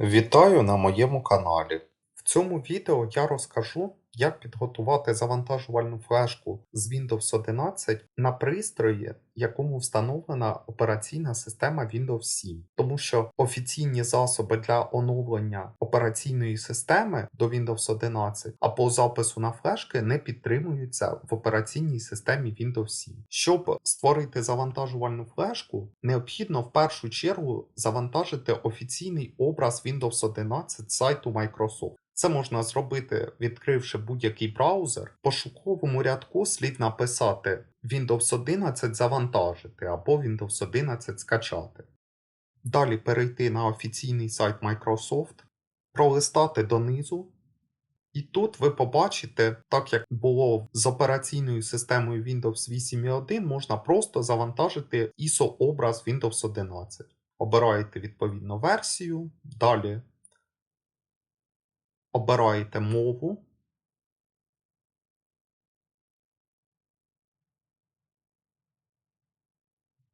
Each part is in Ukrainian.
Вітаю на моєму каналі. В цьому відео я розкажу, як підготувати завантажувальну флешку з Windows 11 на пристрої, якому встановлена операційна система Windows 7. Тому що офіційні засоби для оновлення операційної системи до Windows 11 або запису на флешки не підтримуються в операційній системі Windows 7. Щоб створити завантажувальну флешку, необхідно в першу чергу завантажити офіційний образ Windows 11 з сайту Microsoft. Це можна зробити, відкривши будь-який браузер. В пошуковому рядку слід написати Windows 11 завантажити або Windows 11 скачати. Далі перейти на офіційний сайт Microsoft, пролистати донизу. І тут ви побачите, так як було з операційною системою Windows 8.1, можна просто завантажити ISO-образ Windows 11. Обираєте відповідну версію, далі обираєте мову.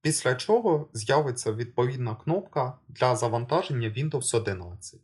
Після чого з'явиться відповідна кнопка для завантаження Windows 11.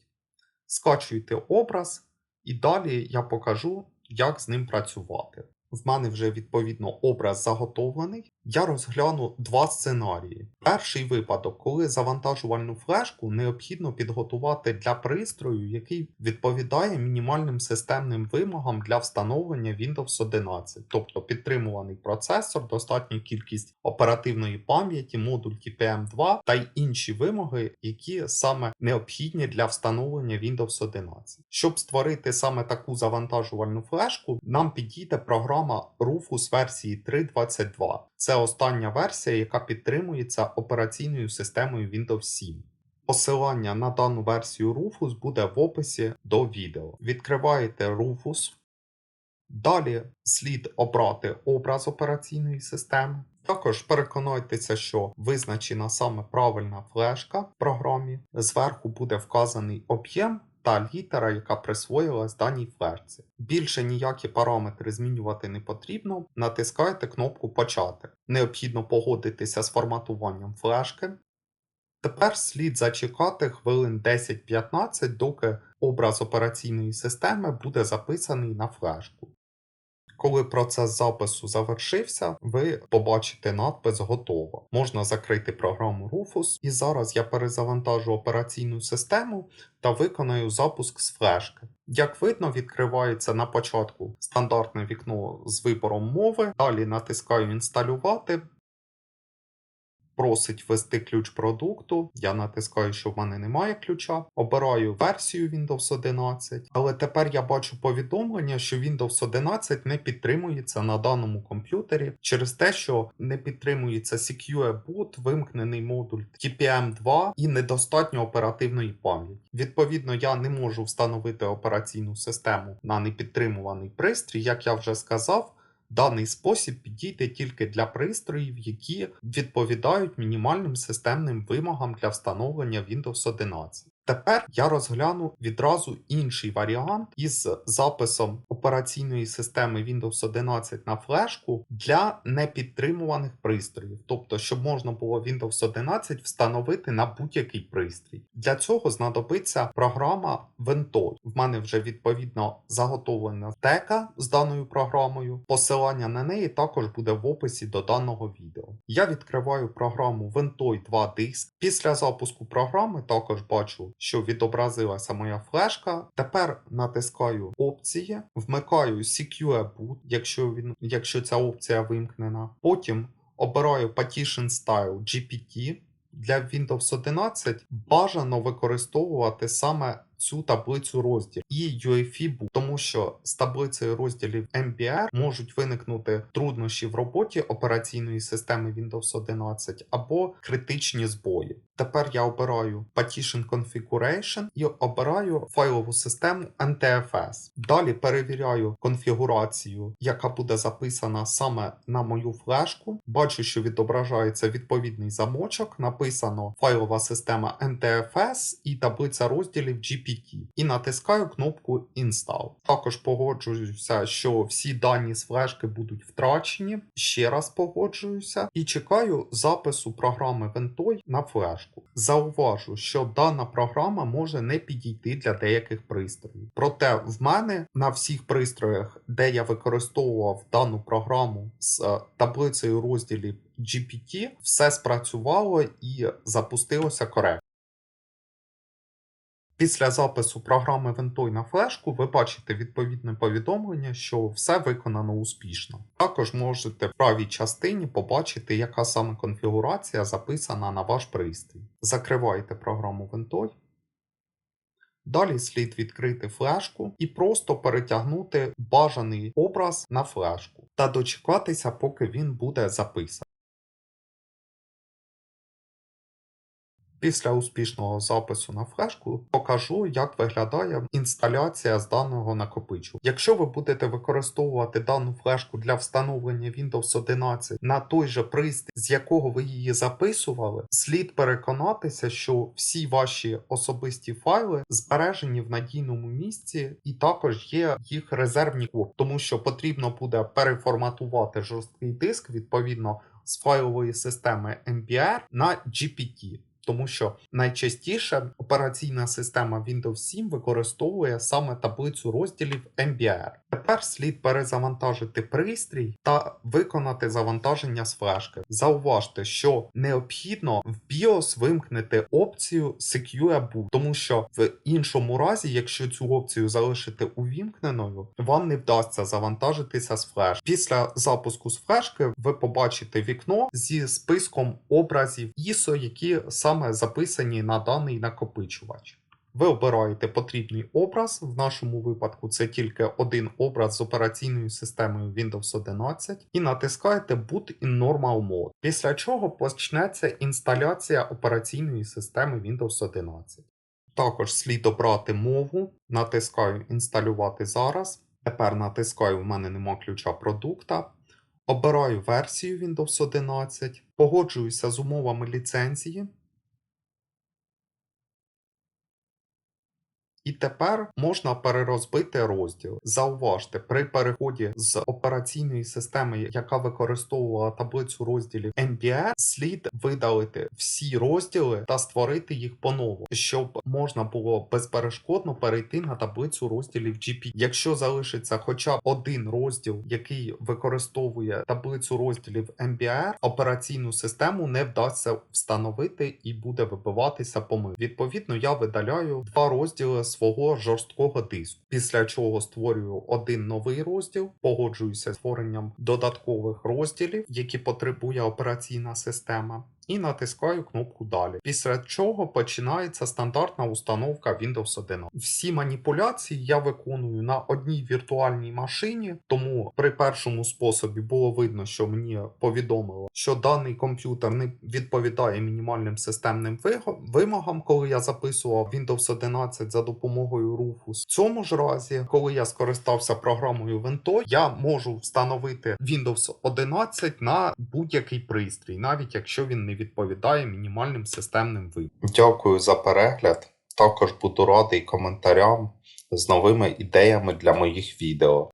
Скачуєте образ, і далі я покажу, як з ним працювати. В мене вже відповідно образ заготовлений. Я розгляну два сценарії. Перший випадок, коли завантажувальну флешку необхідно підготувати для пристрою, який відповідає мінімальним системним вимогам для встановлення Windows 11, тобто підтримуваний процесор, достатня кількість оперативної пам'яті, модуль TPM2 та й інші вимоги, які саме необхідні для встановлення Windows 11. Щоб створити саме таку завантажувальну флешку, нам підійде програма Rufus версії 3.22. Це остання версія, яка підтримується операційною системою Windows 7. Посилання на дану версію Rufus буде в описі до відео. Відкриваєте Rufus. Далі слід обрати образ операційної системи. Також переконайтеся, що визначена саме правильна флешка в програмі. Зверху буде вказаний об'єм та літера, яка присвоїлась даній флешці. Більше ніякі параметри змінювати не потрібно. Натискаєте кнопку Почати. Необхідно погодитися з форматуванням флешки. Тепер слід зачекати хвилин 10-15, доки образ операційної системи буде записаний на флешку. Коли процес запису завершився, ви побачите надпис Готово. Можна закрити програму Rufus. І зараз я перезавантажу операційну систему та виконаю запуск з флешки. Як видно, відкривається на початку стандартне вікно з вибором мови. Далі натискаю Інсталювати. Просить ввести ключ продукту. Я натискаю, що в мене немає ключа. Обираю версію Windows 11. Але тепер я бачу повідомлення, що Windows 11 не підтримується на даному комп'ютері через те, що не підтримується Secure Boot, вимкнений модуль TPM2 і недостатньо оперативної пам'яті. Відповідно, я не можу встановити операційну систему на непідтримуваний пристрій, як я вже сказав. Даний спосіб підійде тільки для пристроїв, які відповідають мінімальним системним вимогам для встановлення Windows 11. Тепер я розгляну відразу інший варіант із записом операційної системи Windows 11 на флешку для непідтримуваних пристроїв, тобто, щоб можна було Windows 11 встановити на будь-який пристрій. Для цього знадобиться програма Ventoy. В мене вже відповідно заготовлена тека з даною програмою. Посилання на неї також буде в описі до даного відео. Я відкриваю програму Ventoy 2 Disk. Після запуску програми також бачу що відобразилася моя флешка. Тепер натискаю опції, вмикаю Secure Boot, якщо він, якщо ця опція вимкнена. Потім обираю Partition Style GPT. Для Windows 11 бажано використовувати саме цю таблицю розділів і UEFI тому що з таблицею розділів MBR можуть виникнути труднощі в роботі операційної системи Windows 11 або критичні збої. Тепер я обираю Partition Configuration і обираю файлову систему NTFS. Далі перевіряю конфігурацію, яка буде записана саме на мою флешку. Бачу, що відображається відповідний замочок. Написано файлова система NTFS і таблиця розділів GPG. GPT і натискаю кнопку Install. Також погоджуюся, що всі дані з флешки будуть втрачені. Ще раз погоджуюся і чекаю запису програми Ventoy на флешку. Зауважу, що дана програма може не підійти для деяких пристроїв. Проте в мене на всіх пристроях, де я використовував дану програму з е, таблицею розділів GPT, все спрацювало і запустилося коректно. Після запису програми Ventoy на флешку ви бачите відповідне повідомлення, що все виконано успішно. Також можете в правій частині побачити, яка саме конфігурація записана на ваш пристрій. Закриваєте програму Ventoy. Далі слід відкрити флешку і просто перетягнути бажаний образ на флешку та дочекатися, поки він буде записаний. Після успішного запису на флешку покажу, як виглядає інсталяція з даного накопичу. Якщо ви будете використовувати дану флешку для встановлення Windows 11 на той же пристрій, з якого ви її записували, слід переконатися, що всі ваші особисті файли збережені в надійному місці, і також є їх резервні копії, тому що потрібно буде переформатувати жорсткий диск відповідно з файлової системи MBR на GPT. Тому що найчастіше операційна система Windows 7 використовує саме таблицю розділів MBR. Тепер слід перезавантажити пристрій та виконати завантаження з флешки. Зауважте, що необхідно в BIOS вимкнути опцію Secure Boot, тому що в іншому разі, якщо цю опцію залишити увімкненою, вам не вдасться завантажитися з флешки. Після запуску з флешки ви побачите вікно зі списком образів ISO, які саме записані на даний накопичувач. Ви обираєте потрібний образ. В нашому випадку це тільки один образ з операційною системою Windows 11 і натискаєте Boot in Normal Mode, після чого почнеться інсталяція операційної системи Windows 11. Також слід обрати мову, натискаю інсталювати зараз. Тепер натискаю, у мене нема ключа продукта. Обираю версію Windows 11, погоджуюся з умовами ліцензії. І тепер можна перерозбити розділ. Зауважте, при переході з операційної системи, яка використовувала таблицю розділів MBR, слід видалити всі розділи та створити їх по-новому, щоб можна було безперешкодно перейти на таблицю розділів GP. Якщо залишиться хоча б один розділ, який використовує таблицю розділів MBR, операційну систему не вдасться встановити і буде вибиватися помилка. Відповідно, я видаляю два розділи свого жорсткого диску, після чого створюю один новий розділ, погоджуюся з створенням додаткових розділів, які потребує операційна система. І натискаю кнопку Далі. Після чого починається стандартна установка Windows 11. Всі маніпуляції я виконую на одній віртуальній машині, тому при першому способі було видно, що мені повідомило, що даний комп'ютер не відповідає мінімальним системним вимогам, коли я записував Windows 11 за допомогою Rufus. В цьому ж разі, коли я скористався програмою Ventoy, я можу встановити Windows 11 на будь-який пристрій, навіть якщо він не відповідає мінімальним системним вимогам. Дякую за перегляд. Також буду радий коментарям з новими ідеями для моїх відео.